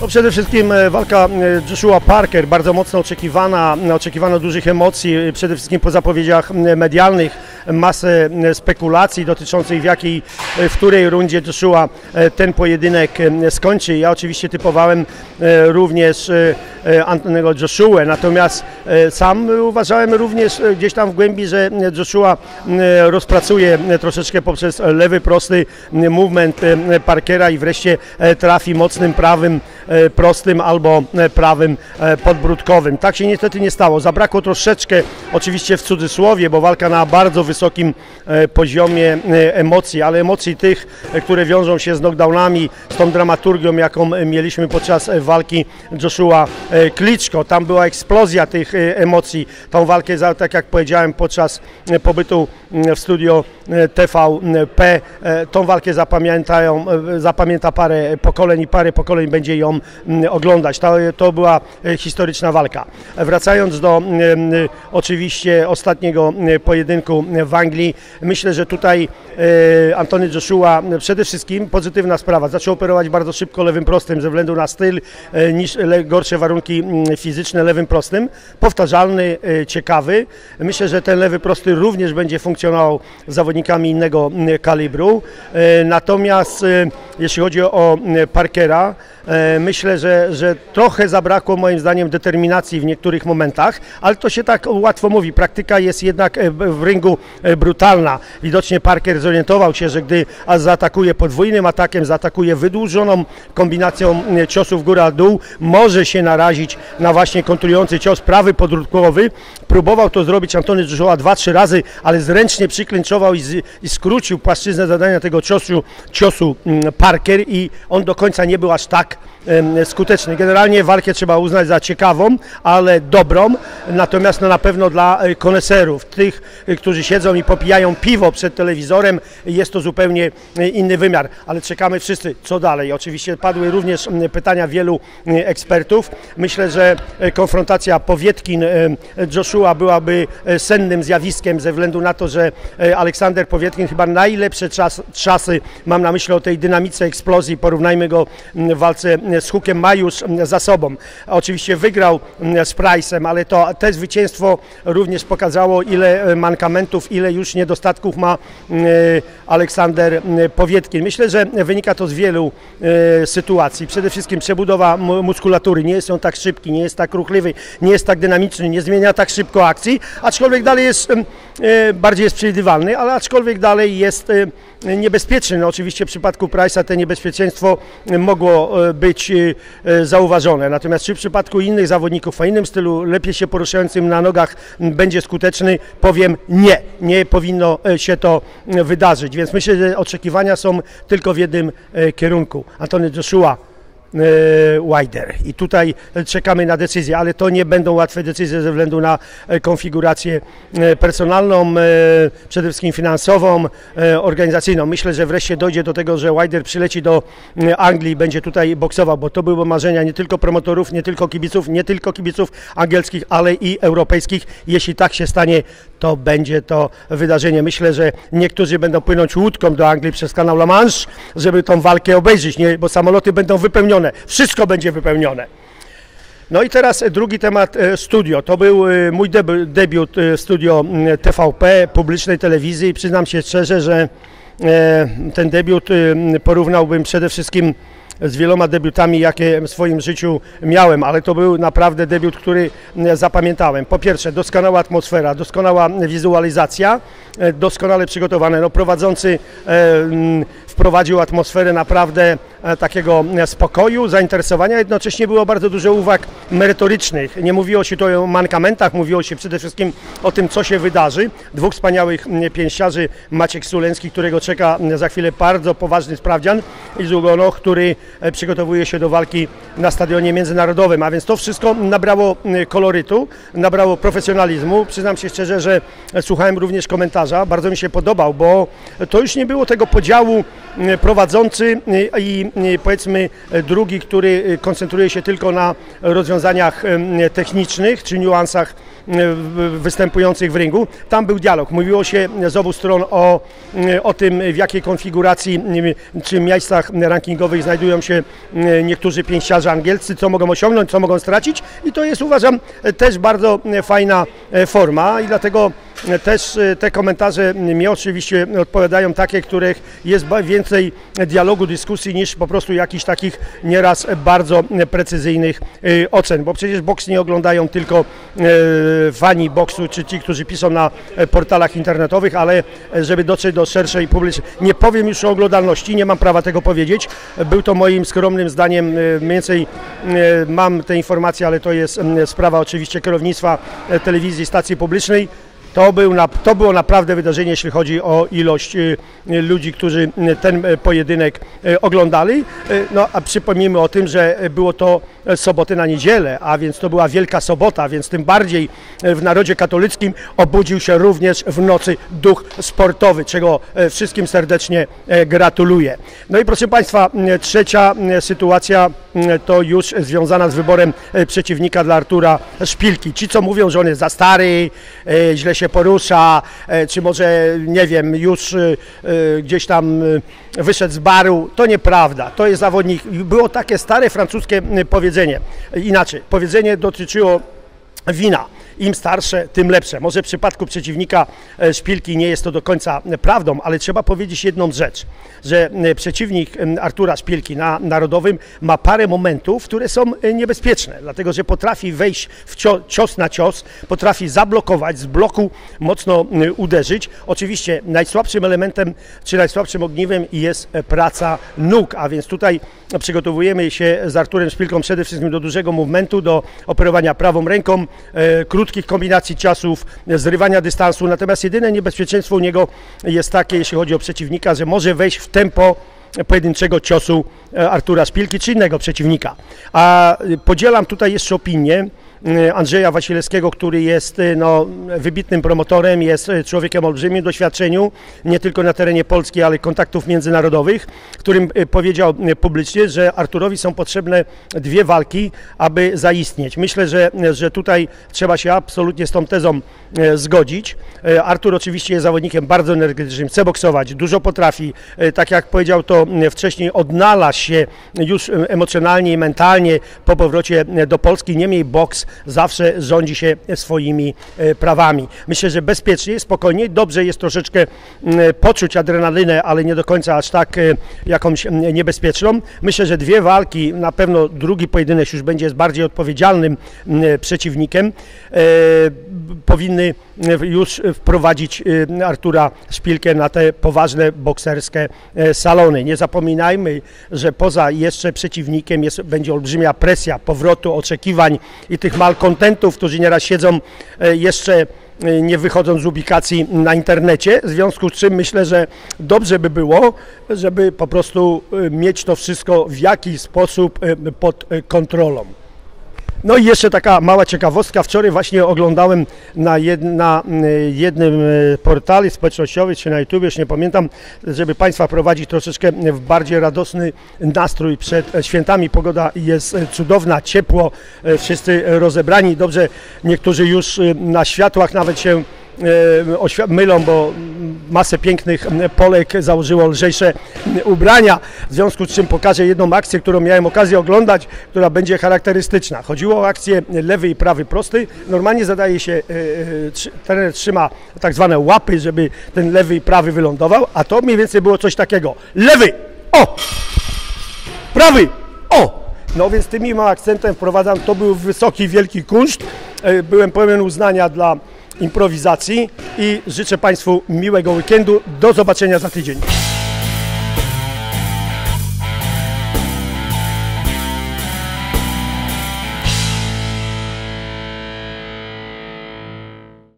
No przede wszystkim e, walka e, Joshua Parker, bardzo mocno oczekiwana, oczekiwano dużych emocji, e, przede wszystkim po zapowiedziach medialnych, masę m, spekulacji dotyczących w jakiej, e, w której rundzie Joshua e, ten pojedynek e, skończy. Ja oczywiście typowałem e, również e, e, Antonego Joshua, natomiast e, sam uważałem również e, gdzieś tam w głębi, że Joshua rozpracuje troszeczkę poprzez lewy prosty movement e, Parkera i wreszcie e, trafi mocnym prawym e, prostym albo e, prawym e, podbródkowym. Tak się niestety nie stało. Zabrakło troszeczkę, oczywiście w cudzysłowie, bo walka na bardzo wysokim e, poziomie e, emocji, ale emocji tych, e, które wiążą się z knockdownami, z tą dramaturgią, jaką mieliśmy podczas walki Joshua Kliczko. Tam była eksplozja tych emocji. Tą walkę, tak jak powiedziałem, podczas pobytu w studio TVP, tą walkę zapamiętają, zapamięta parę pokoleń i parę pokoleń będzie ją oglądać. To, to była historyczna walka. Wracając do oczywiście ostatniego pojedynku w Anglii, myślę, że tutaj e, Antony Joshua przede wszystkim pozytywna sprawa. Zaczął operować bardzo szybko lewym prostym ze względu na styl e, niż gorsze warunki fizyczne lewym prostym. Powtarzalny, e, ciekawy. Myślę, że ten lewy prosty również będzie funkcjonował z zawodnikami innego kalibru. Natomiast jeśli chodzi o Parkera, myślę, że, że trochę zabrakło moim zdaniem determinacji w niektórych momentach, ale to się tak łatwo mówi. Praktyka jest jednak w ringu brutalna. Widocznie Parker zorientował się, że gdy zaatakuje podwójnym atakiem, zaatakuje wydłużoną kombinacją ciosów góra-dół, może się narazić na właśnie kontrujący cios prawy podróbkowy. Próbował to zrobić Antony Joshua dwa, trzy razy, ale zręcznie przyklinczował i, z, i skrócił płaszczyznę zadania tego ciosu, ciosu Parker i on do końca nie był aż tak skuteczny. Generalnie walkę trzeba uznać za ciekawą, ale dobrą, natomiast no, na pewno dla e, koneserów, tych, e, którzy siedzą i popijają piwo przed telewizorem, jest to zupełnie e, inny wymiar, ale czekamy wszyscy, co dalej. Oczywiście padły również pytania wielu ekspertów. Myślę, że konfrontacja Powietkin-Joshua byłaby sennym zjawiskiem ze względu na to, że Aleksander Powietkin chyba najlepsze czas, czasy, mam na myśli o tej dynamice eksplozji, porównajmy go w walce z Hukiem ma już m, za sobą. Oczywiście wygrał m, z Price'em, ale to te zwycięstwo również pokazało, ile e, mankamentów, ile już niedostatków ma m, Aleksander m, Powietkin. Myślę, że wynika to z wielu e, sytuacji. Przede wszystkim przebudowa mu- muskulatury. Nie jest on tak szybki, nie jest tak ruchliwy, nie jest tak dynamiczny, nie zmienia tak szybko akcji, aczkolwiek dalej jest e, bardziej jest przewidywalny, ale aczkolwiek dalej jest e, niebezpieczny. No, oczywiście w przypadku Price'a to niebezpieczeństwo e, mogło e, być e, e, zauważone. Natomiast czy w przypadku innych zawodników o innym stylu, lepiej się poruszającym na nogach będzie skuteczny, powiem nie. Nie powinno e, się to wydarzyć. Więc myślę, że oczekiwania są tylko w jednym e, kierunku. Antony Joshua e, Wider. I tutaj czekamy na decyzję, ale to nie będą łatwe decyzje ze względu na e, konfigurację e, personalną, e, przede wszystkim finansową, e, organizacyjną. Myślę, że wreszcie dojdzie do tego, że Wider przyleci do e, Anglii i będzie tutaj boksował, bo to były marzenia nie tylko promotorów, nie tylko kibiców, nie tylko kibiców angielskich, ale i europejskich. Jeśli tak się stanie, to będzie to wydarzenie. Myślę, że niektórzy będą płynąć łódką do Anglii przez kanał La Manche, żeby tą walkę obejrzeć, nie? bo samoloty będą wypełnione. Wszystko będzie wypełnione. No i teraz e, drugi temat, e, studio. To był e, mój debi- debiut studio TVP, publicznej telewizji. Przyznam się szczerze, że ten debiut porównałbym przede wszystkim z wieloma debiutami, jakie w swoim życiu miałem, ale to był naprawdę debiut, który zapamiętałem. Po pierwsze, doskonała atmosfera, doskonała wizualizacja, doskonale przygotowane. No, prowadzący wprowadził atmosferę naprawdę takiego e, spokoju, zainteresowania. Jednocześnie było bardzo dużo uwag merytorycznych. Nie mówiło się tu o mankamentach, mówiło się przede wszystkim o tym, co się wydarzy. Dwóch wspaniałych pięściarzy, Maciek Suleński, którego czeka za chwilę bardzo poważny sprawdzian i Zugono, który e, przygotowuje się do walki na stadionie międzynarodowym. A więc to wszystko nabrało kolorytu, nabrało profesjonalizmu. Przyznam się szczerze, że e, słuchałem również komentarza. Bardzo mi się podobał, bo to już nie było tego podziału prowadzący e, i e, powiedzmy e, drugi, który e, koncentruje się tylko na rozwiązaniach technicznych czy niuansach e, występujących w ringu. Tam był dialog. Mówiło się z obu stron o, o tym, w jakiej konfiguracji czy miejscach rankingowych znajdują się niektórzy pięściarze angielscy, co mogą osiągnąć, co mogą stracić i to jest uważam też bardzo fajna forma i dlatego też e, te komentarze mi oczywiście odpowiadają takie, których jest więcej dialogu, dyskusji niż po prostu jakichś takich nieraz bardzo precyzyjnych e, ocen, bo przecież boks nie oglądają tylko e, fani boksu czy ci, którzy piszą na portalach internetowych, ale żeby dotrzeć do szerszej publiczności. Nie powiem już o oglądalności, nie mam prawa tego powiedzieć. Był to moim skromnym zdaniem, mniej więcej mam te informacje, ale to jest sprawa oczywiście kierownictwa telewizji, stacji publicznej. To, był na, to było naprawdę wydarzenie, jeśli chodzi o ilość y, y, ludzi, którzy y, ten pojedynek oglądali. No a przypomnijmy o tym, że było to soboty na niedzielę, a więc to była Wielka Sobota, więc tym bardziej y, w narodzie katolickim obudził się również w nocy duch sportowy, czego y, wszystkim serdecznie gratuluję. No i proszę Państwa, trzecia sytuacja to już związana z wyborem przeciwnika dla Artura Szpilki. Ci, co mówią, że on jest za stary, źle się porusza, czy może, nie wiem, już gdzieś tam wyszedł z baru, to nieprawda. To jest zawodnik. Było takie stare francuskie y, powiedzenie. Inaczej, powiedzenie dotyczyło wina. Im starsze, tym lepsze. Może w przypadku przeciwnika e, Szpilki nie jest to do końca e, prawdą, ale trzeba powiedzieć jedną rzecz, że przeciwnik Artura Szpilki na Narodowym ma parę momentów, które są e, niebezpieczne, dlatego że potrafi wejść w cio cios na cios, potrafi zablokować, z bloku mocno uderzyć. Oczywiście najsłabszym elementem, czy najsłabszym ogniwem jest praca nóg, a więc tutaj przygotowujemy się z Arturem Szpilką przede wszystkim do dużego movementu, do operowania prawą ręką, e, krótkich kombinacji ciosów, e, zrywania dystansu. Natomiast jedyne niebezpieczeństwo u niego jest takie, jeśli chodzi o przeciwnika, że może wejść w tempo pojedynczego ciosu e, Artura Szpilki czy innego przeciwnika. A e, podzielam tutaj jeszcze opinię Andrzeja Wasilewskiego, który jest e, no, wybitnym promotorem, jest e, człowiekiem olbrzymim doświadczeniu, nie tylko na terenie Polski, ale kontaktów międzynarodowych, którym powiedział publicznie, że Arturowi są potrzebne dwie walki, aby zaistnieć. Myślę, że, że tutaj trzeba się absolutnie z tą tezą zgodzić. Artur oczywiście jest zawodnikiem bardzo energetycznym, chce boksować, dużo potrafi, tak jak powiedział to wcześniej, odnalazł się już emocjonalnie i mentalnie po powrocie do Polski. Niemniej boks zawsze rządzi się swoimi e, prawami. Myślę, że bezpiecznie, spokojnie, dobrze jest troszeczkę m, poczuć adrenalinę, ale nie do końca aż tak e, jakąś m, niebezpieczną. Myślę, że dwie walki, na pewno drugi pojedynek już będzie z bardziej odpowiedzialnym m, przeciwnikiem, e, powinny już wprowadzić Artura Szpilkę na te poważne bokserskie salony. Nie zapominajmy, że poza jeszcze przeciwnikiem jest, będzie olbrzymia presja powrotu, oczekiwań i tych malkontentów, którzy nieraz siedzą e, jeszcze e, nie wychodząc z ubikacji na internecie, w związku z czym myślę, że dobrze by było, żeby po prostu e, mieć to wszystko w jakiś sposób pod kontrolą. No i jeszcze taka mała ciekawostka. Wczoraj właśnie oglądałem na, jed, na y, jednym y, portalu społecznościowym, czy na YouTube, już nie pamiętam, żeby Państwa prowadzić troszeczkę w bardziej radosny nastrój przed e, świętami. Pogoda jest e, cudowna, ciepło, e, wszyscy rozebrani. Dobrze, niektórzy już na światłach nawet się e, mylą, bo masę pięknych Polek założyło lżejsze ubrania, w związku z czym pokażę jedną akcję, którą miałem okazję oglądać, która będzie charakterystyczna. Chodziło o akcję lewy i prawy prosty. Normalnie zadaje się, e, e, trener trzyma tak zwane łapy, żeby ten lewy i prawy wylądował, a to mniej więcej było coś takiego. Lewy! O! Prawy! O! No więc tym akcentem wprowadzam, to był wysoki, wielki kunszt. E, Byłem pełen uznania dla improwizacji i życzę Państwu miłego weekendu. Do zobaczenia za tydzień.